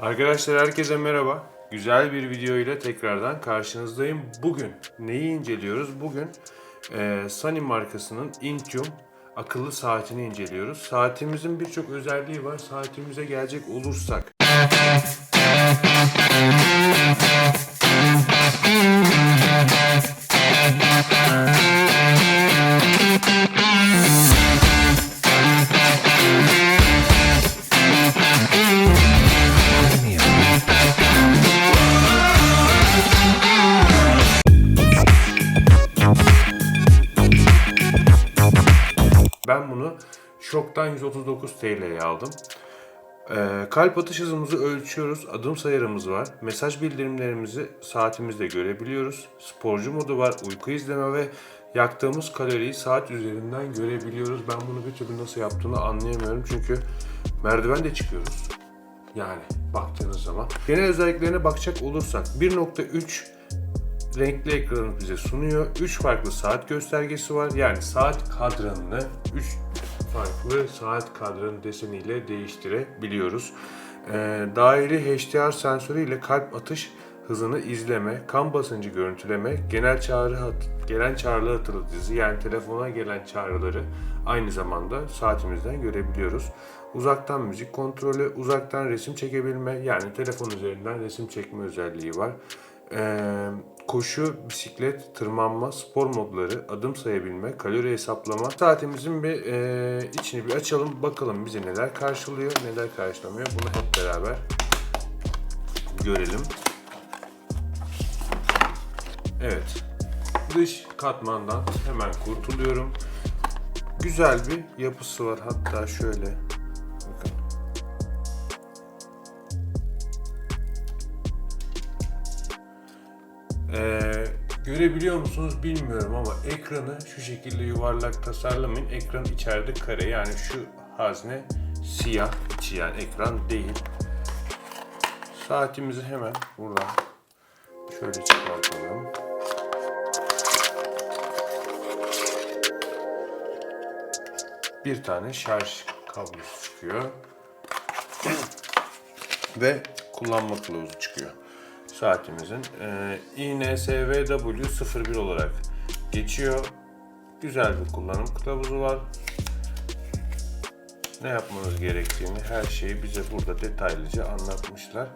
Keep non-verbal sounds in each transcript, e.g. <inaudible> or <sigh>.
Arkadaşlar herkese merhaba. Güzel bir video ile tekrardan karşınızdayım. Bugün neyi inceliyoruz? Bugün e, Sony markasının Intuum akıllı saatini inceliyoruz. Saatimizin birçok özelliği var. Saatimize gelecek olursak. Şok'tan 139 TL'ye aldım. Ee, kalp atış hızımızı ölçüyoruz. Adım sayarımız var. Mesaj bildirimlerimizi saatimizde görebiliyoruz. Sporcu modu var. Uyku izleme ve yaktığımız kaloriyi saat üzerinden görebiliyoruz. Ben bunu bir türlü nasıl yaptığını anlayamıyorum. Çünkü merdiven de çıkıyoruz. Yani baktığınız zaman. Genel özelliklerine bakacak olursak 1.3 renkli ekranı bize sunuyor. 3 farklı saat göstergesi var. Yani saat kadranını 3 farklı saat kadranı deseniyle değiştirebiliyoruz. Ee, dahili HDR sensörü ile kalp atış hızını izleme, kan basıncı görüntüleme, genel çağrı gelen çağrıları hatırlatıcısı yani telefona gelen çağrıları aynı zamanda saatimizden görebiliyoruz. Uzaktan müzik kontrolü, uzaktan resim çekebilme yani telefon üzerinden resim çekme özelliği var. Ee, koşu, bisiklet, tırmanma, spor modları, adım sayabilme, kalori hesaplama. Saatimizin bir e, içini bir açalım bakalım bize neler karşılıyor, neler karşılamıyor. Bunu hep beraber görelim. Evet. Dış katmandan hemen kurtuluyorum. Güzel bir yapısı var. Hatta şöyle görebiliyor musunuz bilmiyorum ama ekranı şu şekilde yuvarlak tasarlamayın. Ekran içeride kare yani şu hazne siyah içi yani ekran değil. Saatimizi hemen buradan şöyle çıkartalım. Bir tane şarj kablosu çıkıyor. <clears throat> Ve kullanma kılavuzu çıkıyor saatimizin. Ee, INSWW 01 olarak geçiyor. Güzel bir kullanım kılavuzu var. Ne yapmanız gerektiğini her şeyi bize burada detaylıca anlatmışlar.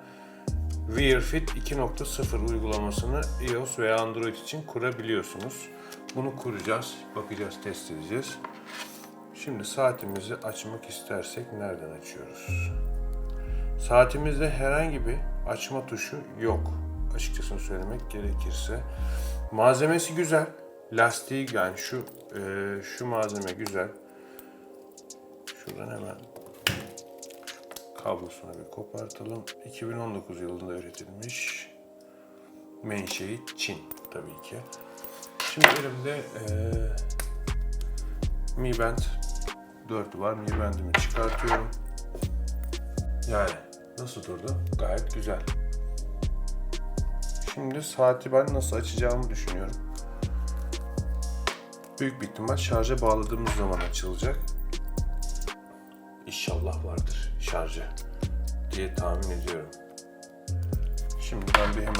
Wear Fit 2.0 uygulamasını iOS veya Android için kurabiliyorsunuz. Bunu kuracağız, bakacağız, test edeceğiz. Şimdi saatimizi açmak istersek nereden açıyoruz? Saatimizde herhangi bir açma tuşu yok. Açıkçası söylemek gerekirse. Malzemesi güzel. Lastiği yani şu e, şu malzeme güzel. Şuradan hemen kablosunu bir kopartalım. 2019 yılında üretilmiş. Menşei Çin tabii ki. Şimdi elimde e, Mi Band 4 var. Mi Band'imi çıkartıyorum. Yani nasıl durdu? Gayet güzel. Şimdi saati ben nasıl açacağımı düşünüyorum. Büyük bir ihtimal şarja bağladığımız zaman açılacak. İnşallah vardır şarjı diye tahmin ediyorum. Şimdi ben bir hemen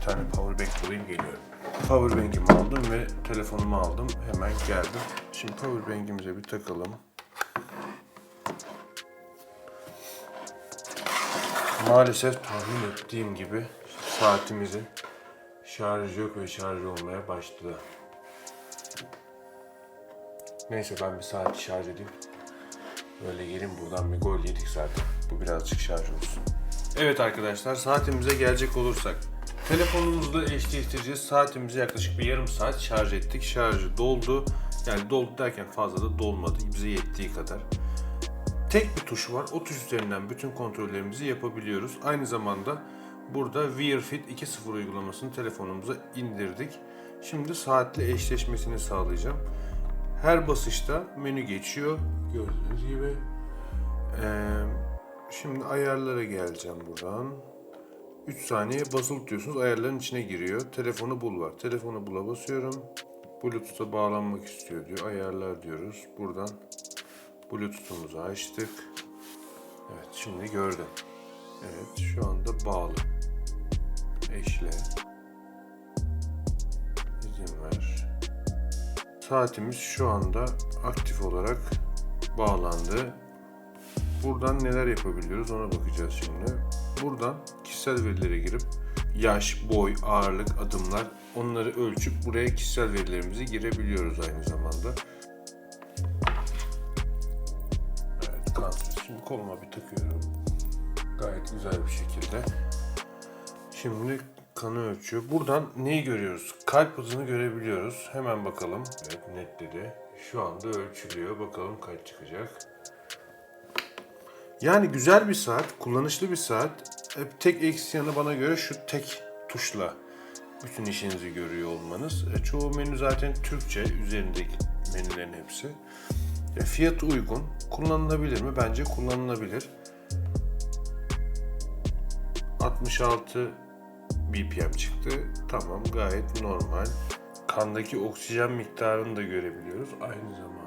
bir tane power bank bulayım geliyorum. Power bank'imi aldım ve telefonumu aldım. Hemen geldim. Şimdi power bank'imize bir takalım. Maalesef tahmin ettiğim gibi saatimizin şarjı yok ve şarj olmaya başladı. Neyse ben bir saati şarj edeyim. Böyle gelin buradan bir gol yedik zaten. Bu birazcık şarj olsun. Evet arkadaşlar saatimize gelecek olursak. Telefonumuzla eşleştireceğiz. Saatimizi yaklaşık bir yarım saat şarj ettik. Şarjı doldu. Yani doldu derken fazla da dolmadı. Bize yettiği kadar. Tek bir tuş var. O tuş üzerinden bütün kontrollerimizi yapabiliyoruz. Aynı zamanda burada Wear Fit 2.0 uygulamasını telefonumuza indirdik. Şimdi saatle eşleşmesini sağlayacağım. Her basışta menü geçiyor. Gördüğünüz gibi. Ee, şimdi ayarlara geleceğim buradan. 3 saniye basılı tutuyorsunuz. Ayarların içine giriyor. Telefonu bul var. Telefonu bula basıyorum. Bluetooth'a bağlanmak istiyor diyor. Ayarlar diyoruz. Buradan Bluetooth'umuzu açtık. Evet şimdi gördüm. Evet şu anda bağlı. Eşle. İzin ver. Saatimiz şu anda aktif olarak bağlandı. Buradan neler yapabiliyoruz ona bakacağız şimdi. Buradan kişisel verilere girip yaş, boy, ağırlık, adımlar onları ölçüp buraya kişisel verilerimizi girebiliyoruz aynı zamanda. Kansız. Şimdi koluma bir takıyorum. Gayet güzel bir şekilde. Şimdi kanı ölçüyor. Buradan neyi görüyoruz? Kalp hızını görebiliyoruz. Hemen bakalım. Evet netledi. Şu anda ölçülüyor. Bakalım kaç çıkacak. Yani güzel bir saat, kullanışlı bir saat. Tek eksi yanı bana göre şu tek tuşla bütün işinizi görüyor olmanız. E, çoğu menü zaten Türkçe, üzerindeki menülerin hepsi. E, fiyatı uygun. Kullanılabilir mi? Bence kullanılabilir. 66 BPM çıktı. Tamam gayet normal. Kandaki oksijen miktarını da görebiliyoruz aynı zamanda.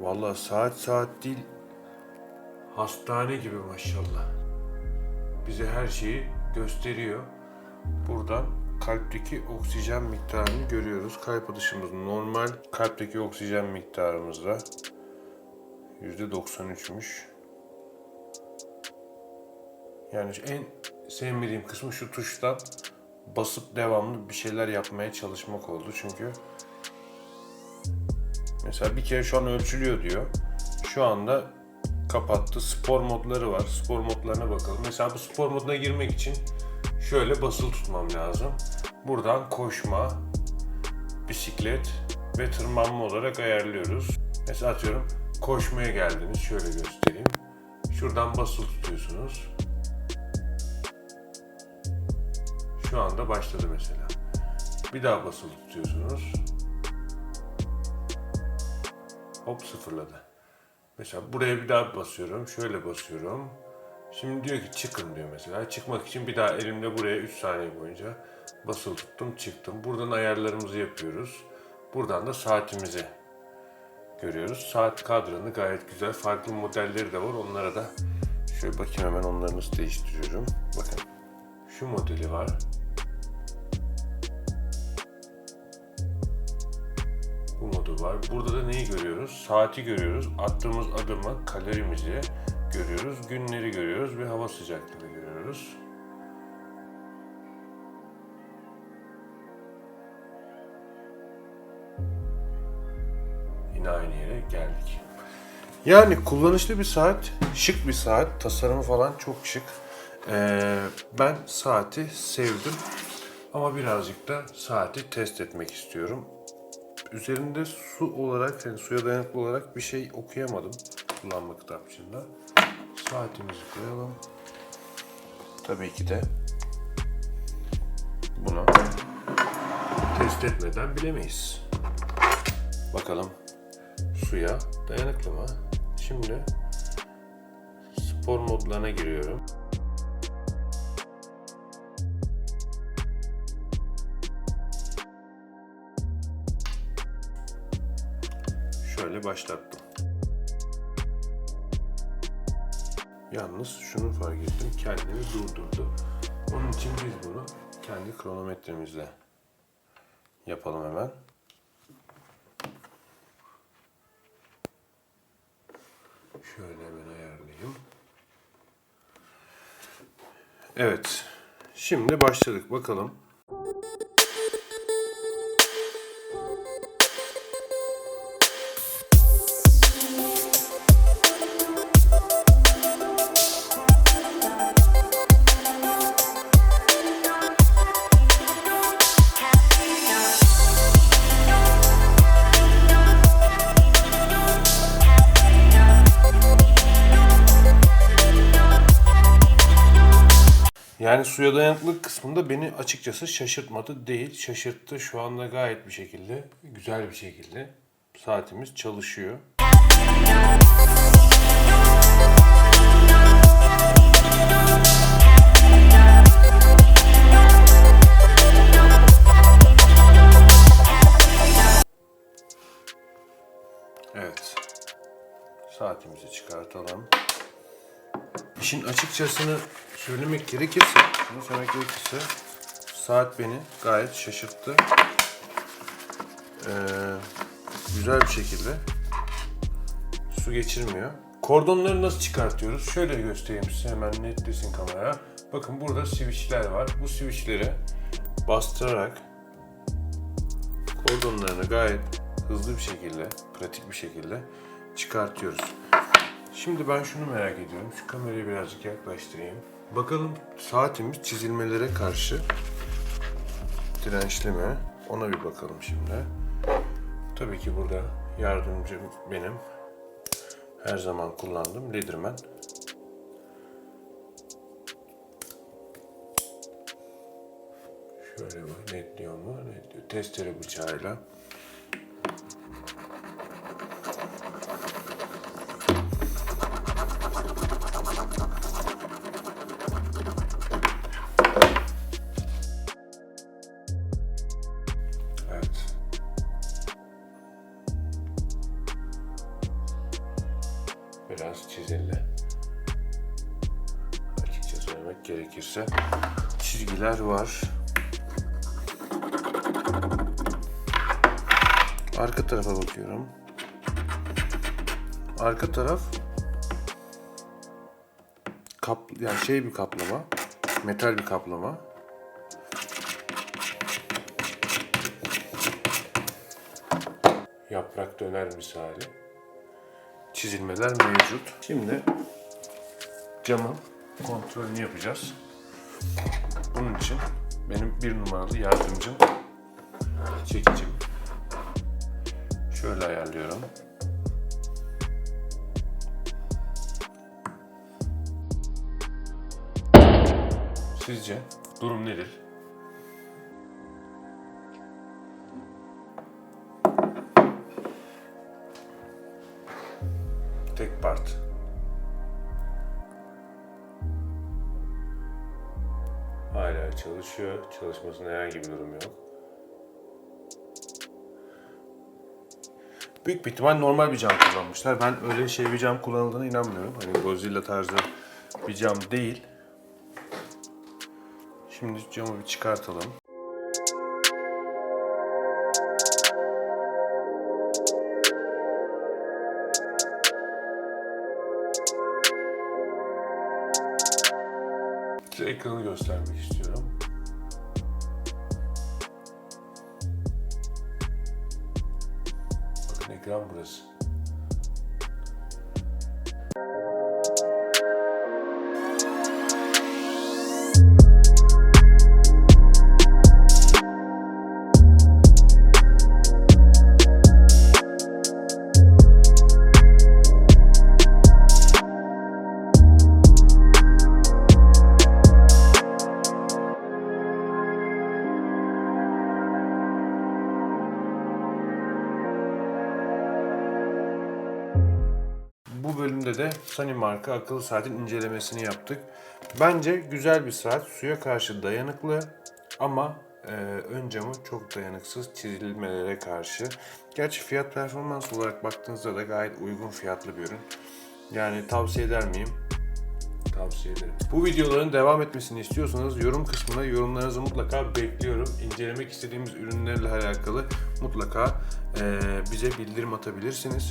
Vallahi saat saat değil hastane gibi maşallah. Bize her şeyi gösteriyor. Buradan kalpteki oksijen miktarını görüyoruz. Kalp atışımız normal. Kalpteki oksijen miktarımız da %93'müş. Yani en sevmediğim kısmı şu tuştan basıp devamlı bir şeyler yapmaya çalışmak oldu. Çünkü mesela bir kere şu an ölçülüyor diyor. Şu anda kapattı. Spor modları var. Spor modlarına bakalım. Mesela bu spor moduna girmek için şöyle basılı tutmam lazım. Buradan koşma, bisiklet ve tırmanma olarak ayarlıyoruz. Mesela atıyorum koşmaya geldiniz. Şöyle göstereyim. Şuradan basılı tutuyorsunuz. Şu anda başladı mesela. Bir daha basılı tutuyorsunuz. Hop sıfırladı. Mesela buraya bir daha basıyorum. Şöyle basıyorum. Şimdi diyor ki çıkın diyor mesela. Çıkmak için bir daha elimle buraya 3 saniye boyunca basılı tuttum çıktım. Buradan ayarlarımızı yapıyoruz. Buradan da saatimizi görüyoruz. Saat kadranı gayet güzel. Farklı modelleri de var. Onlara da şöyle bakayım hemen onları nasıl değiştiriyorum. Bakın şu modeli var. Bu modu var. Burada da neyi görüyoruz? Saati görüyoruz. Attığımız adımı, kalorimizi görüyoruz. Günleri görüyoruz ve hava sıcaklığını görüyoruz. Yine aynı yere geldik. Yani kullanışlı bir saat, şık bir saat. Tasarımı falan çok şık. Ee, ben saati sevdim. Ama birazcık da saati test etmek istiyorum. Üzerinde su olarak, yani suya dayanıklı olarak bir şey okuyamadım kullanma kitapçığında. Saatimizi koyalım. Tabii ki de bunu test etmeden bilemeyiz. Bakalım suya dayanıklı mı? Şimdi spor modlarına giriyorum. Şöyle başlattım. Yalnız şunu fark ettim, kendini durdurdu. Onun için biz bunu kendi kronometremizle yapalım hemen. Şöyle hemen ayarlayayım. Evet. Şimdi başladık. Bakalım. Yani suya dayanıklılık kısmında beni açıkçası şaşırtmadı değil. Şaşırttı. Şu anda gayet bir şekilde, güzel bir şekilde saatimiz çalışıyor. Evet. Saatimizi çıkartalım. İşin açıkçasını söylemek gerekirse, şunu söylemek gerekirse saat beni gayet şaşırttı. Ee, güzel bir şekilde su geçirmiyor. Kordonları nasıl çıkartıyoruz? Şöyle göstereyim size hemen netlesin kamera. Bakın burada switchler var. Bu switchleri bastırarak kordonlarını gayet hızlı bir şekilde, pratik bir şekilde çıkartıyoruz. Şimdi ben şunu merak ediyorum. Şu kamerayı birazcık yaklaştırayım. Bakalım saatimiz çizilmelere karşı dirençli mi? Ona bir bakalım şimdi. Tabii ki burada yardımcım benim. Her zaman kullandığım Leaderman. Şöyle bak netliyor mu? Netliyor. Testere bıçağıyla. Gerekirse çizgiler var. Arka tarafa bakıyorum. Arka taraf kap yani şey bir kaplama, metal bir kaplama. Yaprak döner misali. Çizilmeler mevcut. Şimdi camın kontrolünü yapacağız. Bunun için benim bir numaralı yardımcım çekicim. Şöyle ayarlıyorum. Sizce durum nedir? Çalışmasında herhangi bir durum yok. Büyük bir ihtimal normal bir cam kullanmışlar. Ben öyle şey bir cam kullanıldığına inanmıyorum. Hani Godzilla tarzı bir cam değil. Şimdi camı bir çıkartalım. Size ekranı göstermek istiyorum. Ekran burası. Bölümde de Sony marka akıllı saatin incelemesini yaptık. Bence güzel bir saat. Suya karşı dayanıklı ama e, ön camı çok dayanıksız çizilmelere karşı. Gerçi fiyat performans olarak baktığınızda da gayet uygun fiyatlı bir ürün. Yani tavsiye eder miyim? Tavsiye ederim. Bu videoların devam etmesini istiyorsanız yorum kısmına yorumlarınızı mutlaka bekliyorum. İncelemek istediğimiz ürünlerle alakalı mutlaka e, bize bildirim atabilirsiniz.